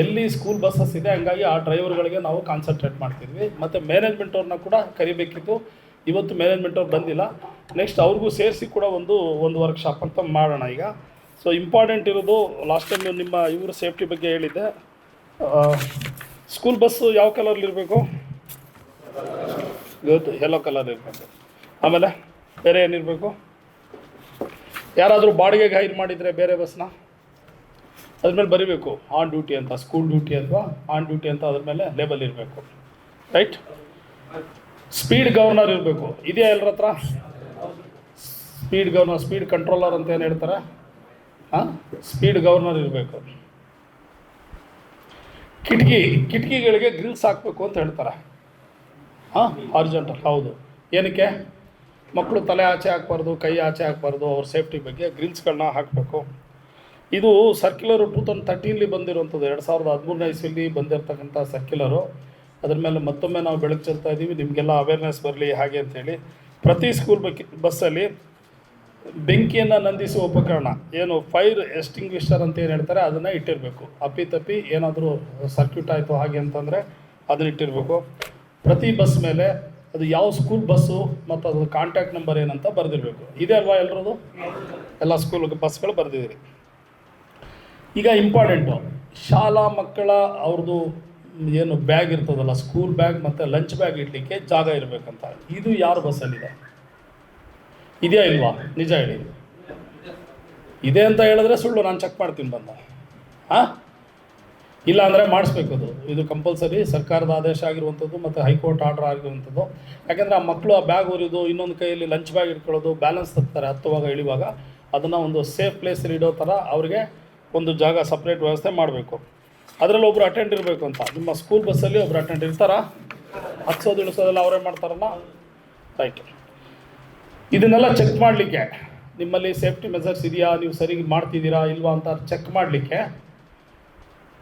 ಎಲ್ಲಿ school buses ಇದೆ, ಹಂಗಾಗಿ ಆ ಡ್ರೈವರ್ಗಳಿಗೆ ನಾವು ಕಾನ್ಸಂಟ್ರೇಟ್ ಮಾಡ್ತಿದ್ವಿ. ಮತ್ತು ಮ್ಯಾನೇಜ್ಮೆಂಟ್ ಅವ್ರನ್ನ ಕೂಡ ಕರಿಬೇಕಿತ್ತು. ಇವತ್ತು ಮ್ಯಾನೇಜ್ಮೆಂಟ್ ಅವ್ರು ಬಂದಿಲ್ಲ. ನೆಕ್ಸ್ಟ್ ಅವ್ರಿಗೂ ಸೇರಿಸಿ ಕೂಡ ಒಂದು ಒಂದು ವರ್ಕ್ಶಾಪ್ ಅಂತ ಮಾಡೋಣ ಈಗ. ಸೊ ಇಂಪಾರ್ಟೆಂಟ್ ಇರೋದು ಲಾಸ್ಟ್ ಟೈಮ್ ನಿಮ್ಮ ಇವ್ರ ಸೇಫ್ಟಿ ಬಗ್ಗೆ ಹೇಳಿದ್ದೆ. ಸ್ಕೂಲ್ ಬಸ್ಸು ಯಾವ ಕಲರ್ಲಿರಬೇಕು ಇವತ್ತು ಯೆಲ್ಲೋ ಕಲರ್ ಇರಬೇಕು. ಆಮೇಲೆ ಬೇರೆ ಏನಿರಬೇಕು? ಯಾರಾದರೂ ಬಾಡಿಗೆಗೆ ಹೈರ್ ಮಾಡಿದರೆ ಬೇರೆ ಬಸ್ನ ಅದ್ರ ಮೇಲೆ ಬರಿಬೇಕು. ಆನ್ ಡ್ಯೂಟಿ ಅಂತ ಸ್ಕೂಲ್ ಡ್ಯೂಟಿ ಅಥವಾ ಆನ್ ಡ್ಯೂಟಿ ಅಂತ ಅದ್ರ ಮೇಲೆ ಲೇಬಲ್ ಇರಬೇಕು. ರೈಟ್ ಸ್ಪೀಡ್ ಗವರ್ನರ್ ಇರಬೇಕು. ಇದೆಯಾ ಎಲ್ಲರ ಹತ್ರ? ಸ್ಪೀಡ್ ಗವರ್ನರ್ ಸ್ಪೀಡ್ ಕಂಟ್ರೋಲರ್ ಅಂತ ಏನು ಹೇಳ್ತಾರೆ? ಹಾಂ? ಸ್ಪೀಡ್ ಗವರ್ನರ್ ಇರಬೇಕು. ಕಿಟಕಿ, ಕಿಟಕಿಗಳಿಗೆ ಗ್ರಿಲ್ಸ್ ಹಾಕಬೇಕು ಅಂತ ಹೇಳ್ತಾರೆ. ಹಾಂ? ಅರ್ಜೆಂಟ್ ಹೌದು. ಏನಕ್ಕೆ? ಮಕ್ಕಳು ತಲೆ ಆಚೆ ಹಾಕ್ಬಾರ್ದು, ಕೈ ಆಚೆ ಹಾಕ್ಬಾರ್ದು, ಅವ್ರ ಸೇಫ್ಟಿ ಬಗ್ಗೆ ಗ್ರಿಲ್ಸ್ಗಳನ್ನ ಹಾಕಬೇಕು. ಇದು ಸರ್ಕ್ಯುಲರು ಟೂ ತೌಸಂಡ್ ತರ್ಟೀನ್ಲಿ ಬಂದಿರುವಂಥದ್ದು. ಎರಡು ಸಾವಿರದ ಹದಿಮೂರನೇ ಇಸ್ವಿಲಿ ಬಂದಿರತಕ್ಕಂಥ ಸರ್ಕ್ಯುಲರು ಅದ್ರ ಮೇಲೆ ಮತ್ತೊಮ್ಮೆ ನಾವು ಬೆಳಕು ಚೆಲ್ತಾ ಇದ್ದೀವಿ. ನಿಮಗೆಲ್ಲ ಅವೇರ್ನೆಸ್ ಬರಲಿ ಹಾಗೆ ಅಂತೇಳಿ ಪ್ರತಿ ಸ್ಕೂಲ್ ಬಕ್ಕಿ ಬಸ್ಸಲ್ಲಿ ಬೆಂಕಿಯನ್ನು ನಂದಿಸುವ ಉಪಕರಣ, ಏನು ಫೈರ್ ಎಸ್ಟಿಂಗ್ವಿಷರ್ ಅಂತ ಏನು ಹೇಳ್ತಾರೆ, ಅದನ್ನು ಇಟ್ಟಿರಬೇಕು. ಅಪ್ಪಿ ತಪ್ಪಿ ಏನಾದರೂ ಸರ್ಕ್ಯೂಟ್ ಆಯಿತು ಹಾಗೆ ಅಂತಂದರೆ ಅದನ್ನ ಇಟ್ಟಿರಬೇಕು. ಪ್ರತಿ ಬಸ್ ಮೇಲೆ ಅದು ಯಾವ ಸ್ಕೂಲ್ ಬಸ್ಸು ಮತ್ತು ಅದರ ಕಾಂಟ್ಯಾಕ್ಟ್ ನಂಬರ್ ಏನಂತ ಬರೆದಿರಬೇಕು. ಇದೆ ಅಲ್ವಾ ಎಲ್ಲರದು ಎಲ್ಲ ಸ್ಕೂಲ್ ಬಸ್ಗಳು ಬರೆದಿದ್ದೀರಿ. ಈಗ ಇಂಪಾರ್ಟೆಂಟು ಶಾಲಾ ಮಕ್ಕಳ ಅವ್ರದ್ದು ಏನು ಬ್ಯಾಗ್ ಇರ್ತದಲ್ಲ ಸ್ಕೂಲ್ ಬ್ಯಾಗ್ ಮತ್ತು ಲಂಚ್ ಬ್ಯಾಗ್ ಇಡಲಿಕ್ಕೆ ಜಾಗ ಇರಬೇಕಂತ. ಇದು ಯಾರ ಬಸ್ಸಲ್ಲಿದೆ? ಇದೆಯಾ ಇಲ್ವಾ? ನಿಜ ಹೇಳಿ. ಇದೆ ಅಂತ ಹೇಳಿದ್ರೆ ಸುಳ್ಳು, ನಾನು ಚೆಕ್ ಮಾಡ್ತೀನಿ ಬಂದ. ಹಾಂ? ಇಲ್ಲ ಅಂದರೆ ಮಾಡಿಸ್ಬೇಕು ಅದು. ಇದು ಕಂಪಲ್ಸರಿ ಸರ್ಕಾರದ ಆದೇಶ ಆಗಿರುವಂಥದ್ದು ಮತ್ತು ಹೈಕೋರ್ಟ್ ಆರ್ಡರ್ ಆಗಿರುವಂಥದ್ದು. ಯಾಕೆಂದರೆ ಆ ಮಕ್ಕಳು ಆ ಬ್ಯಾಗ್ ಉರಿದು ಇನ್ನೊಂದು ಕೈಯಲ್ಲಿ ಲಂಚ್ ಬ್ಯಾಗ್ ಇಟ್ಕೊಳ್ಳೋದು ಬ್ಯಾಲೆನ್ಸ್ ತರ್ತಾರೆ, ಹತ್ತುವಾಗ, ಇಳಿವಾಗ. ಅದನ್ನು ಒಂದು ಸೇಫ್ ಪ್ಲೇಸಲ್ಲಿ ಇಡೋ ಥರ ಅವ್ರಿಗೆ ಒಂದು ಜಾಗ ಸಪ್ರೇಟ್ ವ್ಯವಸ್ಥೆ ಮಾಡಬೇಕು. ಅದರಲ್ಲಿ ಒಬ್ಬರು ಅಟೆಂಡ್ ಇರಬೇಕು ಅಂತ. ನಿಮ್ಮ ಸ್ಕೂಲ್ ಬಸ್ಸಲ್ಲಿ ಒಬ್ಬರು ಅಟೆಂಡ್ ಇರ್ತಾರಾ? ಹತ್ಸೋದು, ಇಳಿಸೋದೆಲ್ಲ ಅವರೇ ಮಾಡ್ತಾರಲ್ಲ? ರೈಟ್ ಇದನ್ನೆಲ್ಲ ಚೆಕ್ ಮಾಡಲಿಕ್ಕೆ. ನಿಮ್ಮಲ್ಲಿ ಸೇಫ್ಟಿ ಮೆಸರ್ಸ್ ಇದೆಯಾ? ನೀವು ಸರಿ ಮಾಡ್ತಿದ್ದೀರಾ, ಇಲ್ವಾ ಅಂತ ಚೆಕ್ ಮಾಡಲಿಕ್ಕೆ.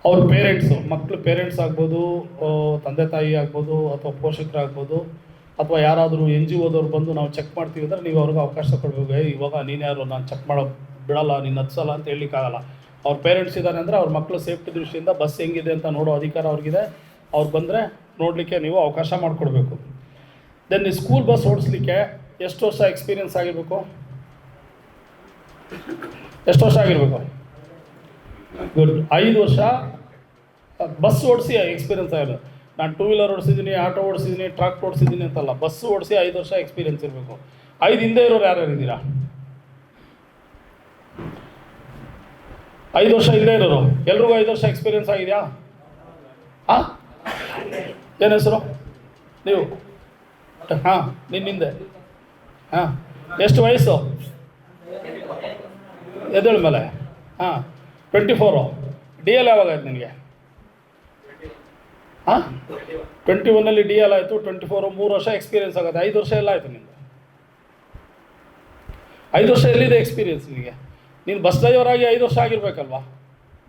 ಅವ್ರ ಪೇರೆಂಟ್ಸು ಮಕ್ಕಳು ಪೇರೆಂಟ್ಸ್ ಆಗ್ಬೋದು ತಂದೆ ತಾಯಿ ಆಗ್ಬೋದು, ಅಥವಾ ಪೋಷಕರಾಗ್ಬೋದು, ಅಥವಾ ಯಾರಾದರೂ ಎನ್ ಜಿ ಓದವ್ರು ಬಂದು ನಾವು ಚೆಕ್ ಮಾಡ್ತೀವಿ ಅಂದರೆ ನೀವು ಅವ್ರಿಗೆ ಅವಕಾಶ ಕೊಡಬೇಕು. ಇವಾಗ ನೀನು ಯಾರು? ನಾನು ಚೆಕ್ ಮಾಡೋ, ಬಿಡಲ್ಲ, ನೀನು ಹತ್ಸಲ್ಲ ಅಂತ ಹೇಳಲಿಕ್ಕಾಗಲ್ಲ. ಅವ್ರ ಪೇರೆಂಟ್ಸ್ ಇದ್ದಾರೆ ಅಂದರೆ ಅವ್ರ ಮಕ್ಕಳು ಸೇಫ್ಟಿ ದೃಷ್ಟಿಯಿಂದ ಬಸ್ ಹೆಂಗಿದೆ ಅಂತ ನೋಡೋ ಅಧಿಕಾರ ಅವ್ರಿಗಿದೆ. ಅವ್ರು ಬಂದರೆ ನೋಡಲಿಕ್ಕೆ ನೀವು ಅವಕಾಶ ಮಾಡಿಕೊಡ್ಬೇಕು. ದೆನ್ ಈ ಸ್ಕೂಲ್ ಬಸ್ ಓಡಿಸ್ಲಿಕ್ಕೆ ಎಷ್ಟು ವರ್ಷ ಎಕ್ಸ್ಪೀರಿಯನ್ಸ್ ಆಗಿರಬೇಕು? ಎಷ್ಟು ವರ್ಷ ಆಗಿರಬೇಕು? ಗುಡ್ ಐದು ವರ್ಷ. ಬಸ್ ಓಡಿಸಿ ಎಕ್ಸ್ಪೀರಿಯನ್ಸ್ ಆಗಿರೋದು ನಾನು ಟೂ ವೀಲರ್ ಓಡಿಸಿದ್ದೀನಿ ಆಟೋ ಓಡಿಸಿದ್ದೀನಿ ಟ್ರಾಕ್ ಓಡಿಸಿದ್ದೀನಿ ಅಂತಲ್ಲ ಬಸ್ ಓಡಿಸಿ ಐದು ವರ್ಷ ಎಕ್ಸ್ಪೀರಿಯನ್ಸ್ ಇರಬೇಕು. ಐದು ಹಿಂದೆ ಇರೋರು ಯಾರ್ಯಾರು ಇದ್ದೀರಾ ಐದು ವರ್ಷ ಇಲ್ಲೇ ಇರೋರು. ಎಲ್ರಿಗೂ ಐದು ವರ್ಷ ಎಕ್ಸ್ಪೀರಿಯನ್ಸ್ ಆಗಿದೆಯಾ? ಹಾಂ? ಏನು ಹೆಸರು? ನೀವು? ಹಾಂ ನಿನ್ನಿಂದೆ ಹಾಂ, ಎಷ್ಟು ವಯಸ್ಸು? ಎದ್ದೇಳ ಮೇಲೆ. ಹಾಂ ಟ್ವೆಂಟಿ ಫೋರು ಡಿ ಎಲ್ ಯಾವಾಗ ಆಯ್ತು ನಿನಗೆ? ಹಾಂ? ಟ್ವೆಂಟಿ ಒನ್ನಲ್ಲಿ ಡಿ ಎಲ್ ಆಯಿತು ಟ್ವೆಂಟಿ ಫೋರು ಮೂರು ವರ್ಷ ಎಕ್ಸ್ಪೀರಿಯನ್ಸ್ ಆಗುತ್ತೆ. ಐದು ವರ್ಷ ಎಲ್ಲ ಆಯಿತು ನಿಮಗೆ ಐದು ವರ್ಷ ಎಲ್ಲಿದೆ ಎಕ್ಸ್ಪೀರಿಯನ್ಸ್ ನಿನಗೆ? ನೀನು ಬಸ್ ಡ್ರೈವರ್ ಆಗಿ ಐದು ವರ್ಷ ಆಗಿರ್ಬೇಕಲ್ವಾ?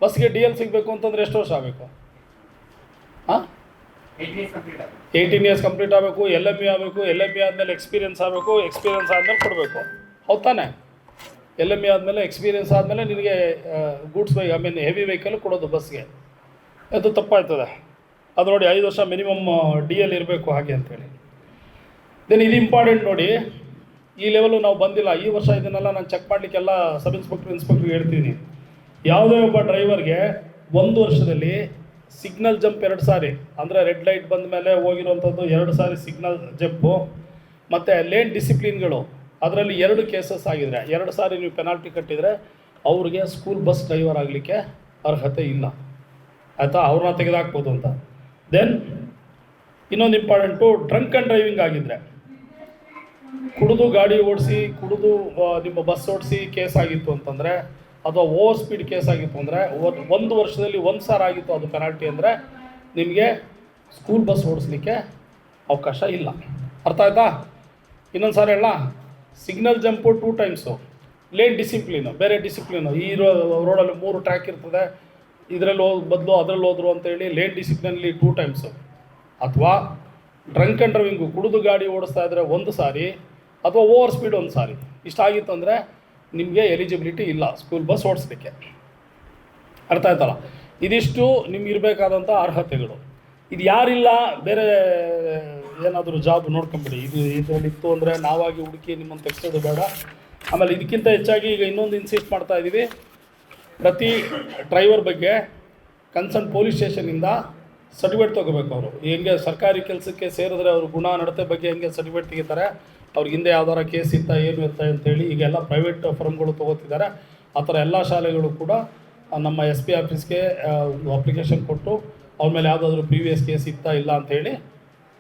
ಬಸ್ಗೆ ಡಿ ಎಲ್ ಸಿಗಬೇಕು ಅಂತಂದ್ರೆ ಎಷ್ಟು ವರ್ಷ ಆಗಬೇಕು? ಹಾಂ? ಏಯ್ಟೀನ್ ಇಯರ್ಸ್ ಕಂಪ್ಲೀಟ್ ಆಗಬೇಕು ಎಲ್ ಎಂ ಬಿ ಆಗಬೇಕು ಎಲ್ ಎಂ ಬಿ ಆದಮೇಲೆ ಎಕ್ಸ್ಪೀರಿಯನ್ಸ್ ಆಗಬೇಕು ಎಕ್ಸ್ಪೀರಿಯನ್ಸ್ ಆದಮೇಲೆ ಕೊಡಬೇಕು. ಹೌದು ತಾನೆ? ಎಲ್ ಎಂ ಬಿ ಆದಮೇಲೆ ಎಕ್ಸ್ಪೀರಿಯನ್ಸ್ ಆದಮೇಲೆ ನಿನಗೆ goods by I mean heavy vehicle ಕೊಡೋದು ಬಸ್ಗೆ ಅದು ತಪ್ಪಾಯ್ತದೆ. ಅದು ನೋಡಿ ಐದು ವರ್ಷ ಮಿನಿಮಮ್ ಡಿ ಎಲ್ ಇರಬೇಕು ಹಾಗೆ ಅಂತೇಳಿ. ದೆನ್ ಇದು ಇಂಪಾರ್ಟೆಂಟ್ ನೋಡಿ ಈ ಲೆವೆಲು ನಾವು ಬಂದಿಲ್ಲ. ಈ ವರ್ಷ ಇದನ್ನೆಲ್ಲ ನಾನು ಚೆಕ್ ಮಾಡಲಿಕ್ಕೆಲ್ಲ ಸಬ್ ಇನ್ಸ್ಪೆಕ್ಟರ್ ಇನ್ಸ್ಪೆಕ್ಟ್ರಿಗೆ ಹೇಳ್ತೀನಿ. ಯಾವುದೇ ಒಬ್ಬ ಡ್ರೈವರ್ಗೆ ಒಂದು ವರ್ಷದಲ್ಲಿ ಸಿಗ್ನಲ್ ಜಂಪ್ ಎರಡು ಸಾರಿ. ಅಂದರೆ ರೆಡ್ ಲೈಟ್ ಬಂದ ಮೇಲೆ ಹೋಗಿರುವಂಥದ್ದು ಎರಡು ಸಾರಿ ಸಿಗ್ನಲ್ ಜಂಪು ಮತ್ತು ಲೇನ್ ಡಿಸಿಪ್ಲಿನ್ಗಳು ಅದರಲ್ಲಿ ಎರಡು ಕೇಸಸ್ ಆಗಿದ್ರೆ, ಎರಡು ಸಾರಿ ನೀವು ಪೆನಾಲ್ಟಿ ಕಟ್ಟಿದರೆ ಅವ್ರಿಗೆ ಸ್ಕೂಲ್ ಬಸ್ ಡ್ರೈವರ್ ಆಗಲಿಕ್ಕೆ ಅರ್ಹತೆ ಇಲ್ಲ. ಆಯಿತಾ? ಅವ್ರನ್ನ ತೆಗೆದುಹಾಕ್ಬೋದು ಅಂತ. ದೆನ್ ಇನ್ನೊಂದು ಇಂಪಾರ್ಟೆಂಟು ಡ್ರಂಕ್ ಆ್ಯಂಡ್ ಡ್ರೈವಿಂಗ್ ಆಗಿದ್ದರೆ ಕುಡಿದು ಗಾಡಿ ಓಡಿಸಿ, ಕುಡಿದು ನಿಮ್ಮ ಬಸ್ ಓಡಿಸಿ ಕೇಸ್ ಆಗಿತ್ತು ಅಂತಂದರೆ, ಅಥವಾ ಓವರ್ ಸ್ಪೀಡ್ ಕೇಸ್ ಆಗಿತ್ತು ಅಂದರೆ, ಒಂದು ವರ್ಷದಲ್ಲಿ ಒಂದು ಸಾರ ಆಗಿತ್ತು ಅದು ಪೆನಾಲ್ಟಿ ಅಂದರೆ, ನಿಮಗೆ ಸ್ಕೂಲ್ ಬಸ್ ಓಡಿಸ್ಲಿಕ್ಕೆ ಅವಕಾಶ ಇಲ್ಲ. ಅರ್ಥ ಆಯ್ತಾ? ಇನ್ನೊಂದು ಸಾರಿ ಹೇಳ signal jump two times lane discipline ಬೇರೆ ಡಿಸಿಪ್ಲಿನು ಈ ರೋ ರೋಡಲ್ಲಿ ಮೂರು ಟ್ರ್ಯಾಕ್ ಇರ್ತದೆ. ಇದರಲ್ಲಿ ಹೋದ್ ಬದಲು ಅದರಲ್ಲಿ ಹೋದ್ರು ಅಂತೇಳಿ ಲೇನ್ ಡಿಸಿಪ್ಲಿನಲ್ಲಿ ಟೂ ಟೈಮ್ಸು ಅಥವಾ ಡ್ರಂಕ್ ಆ್ಯಂಡ್ ಡ್ರೈವಿಂಗು ಕುಡಿದು ಗಾಡಿ ಓಡಿಸ್ತಾ ಇದ್ದರೆ ಒಂದು ಸಾರಿ ಅಥವಾ ಓವರ್ ಸ್ಪೀಡ್ ಒಂದು ಸಾರಿ. ಇಷ್ಟಾಗಿತ್ತು ಅಂದರೆ ನಿಮಗೆ ಎಲಿಜಿಬಿಲಿಟಿ ಇಲ್ಲ ಸ್ಕೂಲ್ ಬಸ್ ಓಡಿಸ್ಲಿಕ್ಕೆ. ಅರ್ಥ ಆಯ್ತಲ್ಲ? ಇದಿಷ್ಟು ನಿಮ್ಗೆ ಇರಬೇಕಾದಂಥ ಅರ್ಹತೆಗಳು. ಇದು ಯಾರಿಲ್ಲ, ಬೇರೆ ಏನಾದರೂ ಜಾಬ್ ನೋಡ್ಕೊಂಬಿಡಿ. ಇದು ಇದರಲ್ಲಿ ಇತ್ತು ಅಂದರೆ ನಾವಾಗಿ ಹುಡುಕಿ ನಿಮ್ಮನ್ನು ತೆಗೆಸೋದು ಬೇಡ. ಆಮೇಲೆ ಇದಕ್ಕಿಂತ ಹೆಚ್ಚಾಗಿ ಈಗ ಇನ್ನೊಂದು ಇನ್ಸಿಸ್ಟ್ ಮಾಡ್ತಾ ಇದ್ದೀವಿ ಪ್ರತಿ ಡ್ರೈವರ್ ಬಗ್ಗೆ ಕನ್ಸರ್ನ್ ಪೊಲೀಸ್ ಸ್ಟೇಷನಿಂದ ಸರ್ಟಿಫಿಕೇಟ್ ತೊಗೋಬೇಕು ಅವರು. ಹೆಂಗೆ ಸರ್ಕಾರಿ ಕೆಲಸಕ್ಕೆ ಸೇರಿದ್ರೆ ಅವ್ರ ಗುಣ ನಡತೆ ಬಗ್ಗೆ ಹೆಂಗೆ ಸರ್ಟಿಫಿಕೇಟ್ ತೆಗಿತಾರೆ ಅವ್ರಿಗೆ ಹಿಂದೆ ಯಾವ್ದಾರ ಕೇಸ್ ಇತ್ತ ಏನು ಇತ್ತ ಅಂತೇಳಿ ಈಗೆಲ್ಲ ಪ್ರೈವೇಟ್ ಫರ್ಮ್ಗಳು ತೊಗೋತಿದ್ದಾರೆ. ಆ ಥರ ಎಲ್ಲ ಶಾಲೆಗಳು ಕೂಡ ನಮ್ಮ ಎಸ್ ಪಿ ಆಫೀಸ್ಗೆ ಒಂದು ಅಪ್ಲಿಕೇಶನ್ ಕೊಟ್ಟು ಅವ್ರ ಮೇಲೆ ಯಾವುದಾದ್ರೂ ಪಿ ವಿ ಎಸ್ ಕೇಸ್ ಇತ್ತಾ ಇಲ್ಲ ಅಂತೇಳಿ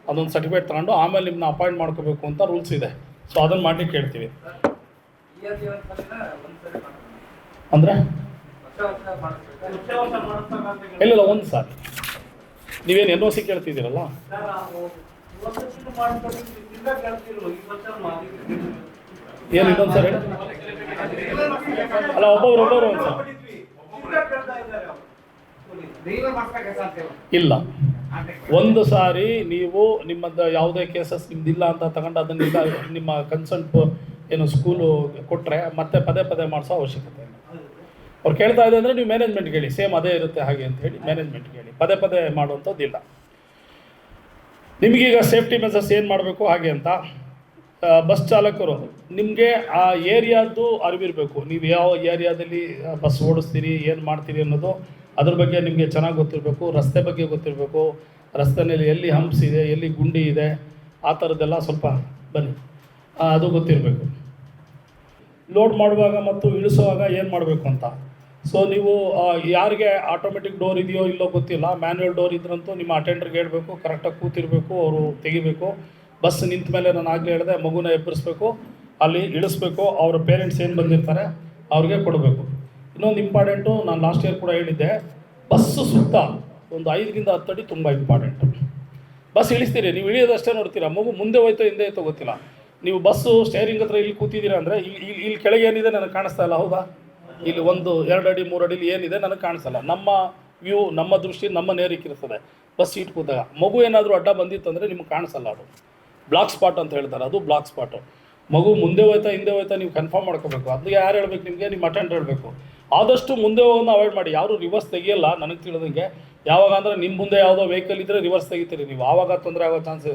ಅದೊಂದು ಸರ್ಟಿಫಿಕೇಟ್ ತಗೊಂಡು ಆಮೇಲೆ ನಿಮ್ಮನ್ನ ಅಪಾಯಿಂಟ್ ಮಾಡ್ಕೋಬೇಕು ಅಂತ ರೂಲ್ಸ್ ಇದೆ. ಸೊ ಅದನ್ನು ಮಾಡಲಿಕ್ಕೆ ಹೇಳ್ತೀವಿ ಅಂದರೆ? ಇಲ್ಲ ಒಂದು ಸಾರಿ ನೀವೇನು ಎನ್ ಓ ಸಿ ಕೇಳ್ತಿದ್ದೀರಲ್ಲ? ಏನು ಇನ್ನೊಂದು ಸರ್ ಹೇಳಿ. ಅಲ್ಲ, ಒಬ್ಬೊಬ್ರು ಒಬ್ಬೊಬ್ರು ಒಂದು ಸರ್ ಇಲ್ಲ. ಒಂದು ಸಾರಿ ನೀವು ನಿಮ್ಮದು ಯಾವುದೇ ಕೇಸಸ್ ನಿಮ್ದಿಲ್ಲ ಅಂತ ತಗೊಂಡು ಅದನ್ನ ನಿಮ್ಮ ಕನ್ಸಲ್ಟ್ ಏನು ಸ್ಕೂಲು ಕೊಟ್ಟರೆ ಮತ್ತೆ ಪದೇ ಪದೇ ಮಾಡಿಸೋ ಅವಶ್ಯಕತೆ ಇಲ್ಲ. ಅವ್ರು ಕೇಳ್ತಾ ಇದೆ ಅಂದರೆ ನೀವು ಮ್ಯಾನೇಜ್ಮೆಂಟ್ ಹೇಳಿ ಸೇಮ್ ಅದೇ ಇರುತ್ತೆ ಹಾಗೆ ಅಂತ ಹೇಳಿ ಮ್ಯಾನೇಜ್ಮೆಂಟ್ ಹೇಳಿ ಪದೇ ಪದೇ ಮಾಡುವಂಥದ್ದಿಲ್ಲ ನಿಮಗೀಗ ಸೇಫ್ಟಿ ಮೆಸರ್ಸ್ ಏನು ಮಾಡಬೇಕು, ಹಾಗೆ ಅಂತ. ಬಸ್ ಚಾಲಕರು, ನಿಮಗೆ ಆ ಏರಿಯಾದ್ದು ಅರಿವಿರಬೇಕು. ನೀವು ಯಾವ ಏರಿಯಾದಲ್ಲಿ ಬಸ್ ಓಡಿಸ್ತೀರಿ, ಏನು ಮಾಡ್ತೀರಿ ಅನ್ನೋದು, ಅದ್ರ ಬಗ್ಗೆ ನಿಮಗೆ ಚೆನ್ನಾಗಿ ಗೊತ್ತಿರಬೇಕು, ರಸ್ತೆ ಬಗ್ಗೆ ಗೊತ್ತಿರಬೇಕು. ರಸ್ತೆಯಲ್ಲಿ ಎಲ್ಲಿ ಹಂಪ್ಸ್ ಇದೆ, ಎಲ್ಲಿ ಗುಂಡಿ ಇದೆ, ಆ ಥರದ್ದೆಲ್ಲ ಸ್ವಲ್ಪ ಬನ್ನಿ. ಅದು ಗೊತ್ತಿರಬೇಕು. ಲೋಡ್ ಮಾಡುವಾಗ ಮತ್ತು ಇಳಿಸುವಾಗ ಏನು ಮಾಡಬೇಕು ಅಂತ. ಸೊ ನೀವು ಯಾರಿಗೆ ಆಟೋಮೆಟಿಕ್ ಡೋರ್ ಇದೆಯೋ ಇಲ್ಲೋ ಗೊತ್ತಿಲ್ಲ ಮ್ಯಾನ್ಯುವಲ್ ಡೋರ್ ಇದ್ರಂತೂ ನಿಮ್ಮ ಅಟೆಂಡರ್ಗೆ ಹೇಳಬೇಕು ಕರೆಕ್ಟಾಗಿ ಕೂತಿರಬೇಕು, ಅವರು ತೆಗಿಬೇಕು. ಬಸ್ ನಿಂತ ಮೇಲೆ ನಾನು ಆಗಲೇ ಹೇಳಿದೆ, ಮಗುನ ಎಬ್ಬರಿಸ್ಬೇಕು ಅಲ್ಲಿ ಇಳಿಸ್ಬೇಕು, ಅವ್ರ ಪೇರೆಂಟ್ಸ್ ಏನು ಬಂದಿರ್ತಾರೆ, ಅವ್ರಿಗೆ ಕೊಡಬೇಕು. ಇನ್ನೊಂದು ಇಂಪಾರ್ಟೆಂಟು ನಾನು ಲಾಸ್ಟ್ ಇಯರ್ ಕೂಡ ಹೇಳಿದ್ದೆ ಬಸ್ಸು ಸುತ್ತ ಒಂದು ಐದರಿಂದ ಹತ್ತು ಅಡಿ ತುಂಬ ಇಂಪಾರ್ಟೆಂಟ್ ಬಸ್ ಇಳಿಸ್ತೀರಿ, ನೀವು ಇಳಿಯೋದಷ್ಟೇ ನೋಡ್ತೀರಾ, ಮಗು ಮುಂದೆ ಹೋಯ್ತೋ, ಹಿಂದೆ ಹೋಯ್ತೋ ಗೊತ್ತಿಲ್ಲ. ನೀವು ಬಸ್ಸು ಸ್ಟೇರಿಂಗ್ ಹತ್ರ ಇಲ್ಲಿ ಕೂತಿದ್ದೀರಾ ಅಂದರೆ ಇಲ್ಲಿ ಇಲ್ಲಿ ಕೆಳಗೆ ಏನಿದೆ ನನಗೆ ಕಾಣಿಸ್ತಾ ಇಲ್ಲ, ಹೌದಾ? ಇಲ್ಲಿ ಒಂದು ಎರಡು ಅಡಿ, ಮೂರು ಅಡಿಲಿ ಏನಿದೆ ನನಗೆ ಕಾಣಿಸಲ್ಲ. ನಮ್ಮ ವ್ಯೂ ನಮ್ಮ ದೃಷ್ಟಿ, ನಮ್ಮ ನೇರಿಕ್ಕಿರ್ತದೆ ಬಸ್ ಸೀಟ್ ಕೂತಾಗ. ಮಗು ಏನಾದರೂ ಅಡ್ಡ ಬಂದಿತ್ತು ಅಂದರೆ ನಿಮ್ಗೆ ಕಾಣಿಸಲ್ಲ ಅದು. ಬ್ಲಾಕ್ ಸ್ಪಾಟ್ ಅಂತ ಹೇಳ್ತಾರೆ. ಅದು ಬ್ಲಾಕ್ ಸ್ಪಾಟು ಮಗು ಮುಂದೆ ಹೋಯ್ತಾ, ಹಿಂದೆ ಹೋಯ್ತಾ ನೀವು ಕನ್ಫರ್ಮ್ ಮಾಡ್ಕೋಬೇಕು. ಅದು ಯಾರು ಹೇಳ್ಬೇಕು ನಿಮಗೆ? ನಿಮ್ಮ ಅಟೆಂಡ್ ಹೇಳಬೇಕು. ಆದಷ್ಟು ಮುಂದೆ ಹೋಗೋದನ್ನ ಅವಾಯ್ಡ್ ಮಾಡಿ. ಯಾರು ರಿವರ್ಸ್ ತೆಗಿಯಲ್ಲ, ನನಗೆ ತಿಳಿದಂಗೆ ಯಾವಾಗ ಅಂದರೆ ನಿಮ್ಮ ಮುಂದೆ ಯಾವುದೋ ವೆಹಿಕಲ್ ಇದ್ದರೆ ರಿವರ್ಸ್ ತೆಗಿತೀರಿ ನೀವು. ಆವಾಗ ತೊಂದರೆ ಆಗೋ ಚಾನ್ಸ್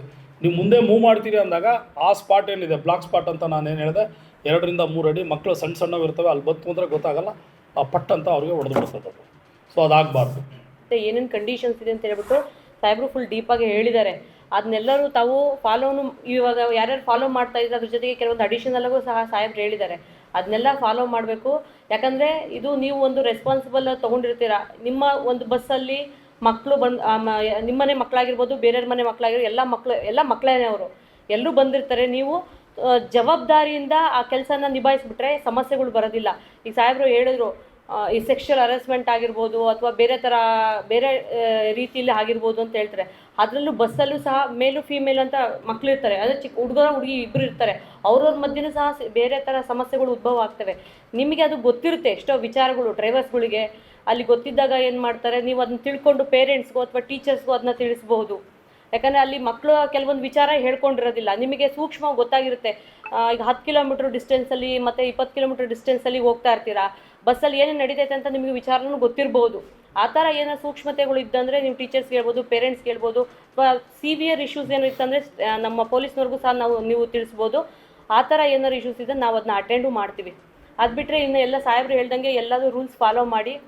ನೀವು ಮುಂದೆ ಮೂವ್ ಮಾಡ್ತೀರಿ ಅಂದಾಗ ಆ ಸ್ಪಾಟ್ ಏನಿದೆ? ಬ್ಲಾಕ್ ಸ್ಪಾಟ್ ಅಂತ ನಾನು ಏನು ಹೇಳಿದೆ? ಎರಡರಿಂದ ಮೂರು ಅಡಿ ಮಕ್ಕಳು ಸಣ್ಣ ಸಣ್ಣವು ಇರ್ತವೆ, ಅಲ್ಲಿ ಬತ್ತು ಅಂದರೆ ಗೊತ್ತಾಗಲ್ಲ. ಆ ಪಟ್ ಅಂತ ಅವ್ರಿಗೆ ಹೊಡೆದು ಬಿಡ್ತದೆ ಸೊ ಅದಾಗಬಾರ್ದು. ಏನೇನು ಕಂಡೀಷನ್ಸ್ ಇದೆ ಅಂತ ಹೇಳ್ಬಿಟ್ಟು ಸಾಹೇಬರು ಫುಲ್ ಡೀಪಾಗಿ ಹೇಳಿದ್ದಾರೆ. ಅದನ್ನೆಲ್ಲರೂ ತಾವು ಫಾಲೋನು ಇವಾಗ ಯಾರ್ಯಾರು ಫಾಲೋ ಮಾಡ್ತಾ ಇದ್ದಾರೆ, ಅದ್ರ ಜೊತೆಗೆ ಕೆಲವೊಂದು ಅಡಿಷನಲ್ಲಾಗೂ ಸಹ ಸಾಹೇಬ್ರು ಹೇಳಿದ್ದಾರೆ. ಅದನ್ನೆಲ್ಲ ಫಾಲೋ ಮಾಡಬೇಕು. ಯಾಕಂದರೆ ಇದು ನೀವು ಒಂದು ರೆಸ್ಪಾನ್ಸಿಬಲ್ ತೊಗೊಂಡಿರ್ತೀರ. ನಿಮ್ಮ ಒಂದು ಬಸ್ಸಲ್ಲಿ ಮಕ್ಕಳು ಬಂದು ನಿಮ್ಮನೆ ಮಕ್ಕಳಾಗಿರ್ಬೋದು ಬೇರೆಯವ್ರ ಮನೆ ಮಕ್ಕಳಾಗಿರ್ಬೋದು ಎಲ್ಲ ಮಕ್ಕಳು ಎಲ್ಲ ಮಕ್ಕಳೇನೆ ಅವರು. ಎಲ್ಲರೂ ಬಂದಿರ್ತಾರೆ. ನೀವು ಜವಾಬ್ದಾರಿಯಿಂದ ಆ ಕೆಲಸನ ನಿಭಾಯಿಸ್ಬಿಟ್ರೆ ಸಮಸ್ಯೆಗಳು ಬರೋದಿಲ್ಲ. ಈಗ ಸಾಹೇಬರು ಹೇಳಿದ್ರು ಈ ಸೆಕ್ಷುವಲ್ ಹರಾಸ್ಮೆಂಟ್ ಆಗಿರ್ಬೋದು ಅಥವಾ ಬೇರೆ ಥರ, ಬೇರೆ ರೀತಿಯಲ್ಲಿ ಆಗಿರ್ಬೋದು ಅಂತ ಹೇಳ್ತಾರೆ. ಅದರಲ್ಲೂ ಬಸ್ಸಲ್ಲೂ ಸಹ ಮೇಲು ಫೀಮೇಲ್ ಅಂತ ಮಕ್ಕಳು ಇರ್ತಾರೆ. ಅಂದರೆ ಚಿಕ್ಕ ಹುಡುಗರ ಹುಡುಗಿ ಇಬ್ಬರು ಇರ್ತಾರೆ. ಅವ್ರವ್ರ ಮಧ್ಯೆನೂ ಸಹ ಬೇರೆ ಥರ ಸಮಸ್ಯೆಗಳು ಉದ್ಭವ ಆಗ್ತವೆ. ನಿಮಗೆ ಅದು ಗೊತ್ತಿರುತ್ತೆ, ಎಷ್ಟೋ ವಿಚಾರಗಳು ಡ್ರೈವರ್ಸ್ಗಳಿಗೆ ಅಲ್ಲಿ ಗೊತ್ತಿದ್ದಾಗ ಏನು ಮಾಡ್ತಾರೆ? ನೀವು ಅದನ್ನ ತಿಳ್ಕೊಂಡು ಪೇರೆಂಟ್ಸ್ಗೂ ಅಥವಾ ಟೀಚರ್ಸ್ಗೂ ಅದನ್ನ ತಿಳಿಸ್ಬಹುದು. ಯಾಕಂದರೆ ಅಲ್ಲಿ ಮಕ್ಕಳು ಕೆಲವೊಂದು ವಿಚಾರ ಹೇಳ್ಕೊಂಡಿರೋದಿಲ್ಲ. ನಿಮಗೆ ಸೂಕ್ಷ್ಮವಾಗಿ ಗೊತ್ತಾಗಿರುತ್ತೆ. ಈಗ ಹತ್ತು ಕಿಲೋಮೀಟ್ರ್ ಡಿಸ್ಟೆನ್ಸಲ್ಲಿ ಮತ್ತು ಇಪ್ಪತ್ತು ಕಿಲೋಮೀಟ್ರ್ ಡಿಸ್ಟೆನ್ಸಲ್ಲಿ ಹೋಗ್ತಾ ಇರ್ತೀರಾ? ಬಸ್ಸಲ್ಲಿ ಏನೇನು ನಡೀತೈತೆ ಅಂತ ನಿಮಗೆ ವಿಚಾರನೂ ಗೊತ್ತಿರ್ಬೋದು ಆ ಥರ ಏನೋ ಸೂಕ್ಷ್ಮತೆಗಳು ಇದ್ದಂದರೆ ನೀವು ಟೀಚರ್ಸ್ ಹೇಳ್ಬೋದು ಪೇರೆಂಟ್ಸ್ ಹೇಳ್ಬೋದು ಅಥವಾ ಸಿವಿಯರ್ ಇಶ್ಯೂಸ್ ಏನೋ ಇತ್ತಂದರೆ ನಮ್ಮ ಪೊಲೀಸ್ನವ್ರಿಗೂ ಸಹ ನಾವು, ನೀವು ತಿಳಿಸ್ಬೋದು. ಆ ಥರ ಏನಾರು ಇಶ್ಯೂಸ್ ಇದ್ದರೆ ನಾವು ಅದನ್ನ ಅಟೆಂಡು ಮಾಡ್ತೀವಿ. ಅದು ಬಿಟ್ಟರೆ ಇನ್ನು ಎಲ್ಲ ಸಾಹೇಬ್ರು ಹೇಳ್ದಂಗೆ ಎಲ್ಲದೂ ರೂಲ್ಸ್ ಫಾಲೋ ಮಾಡಿ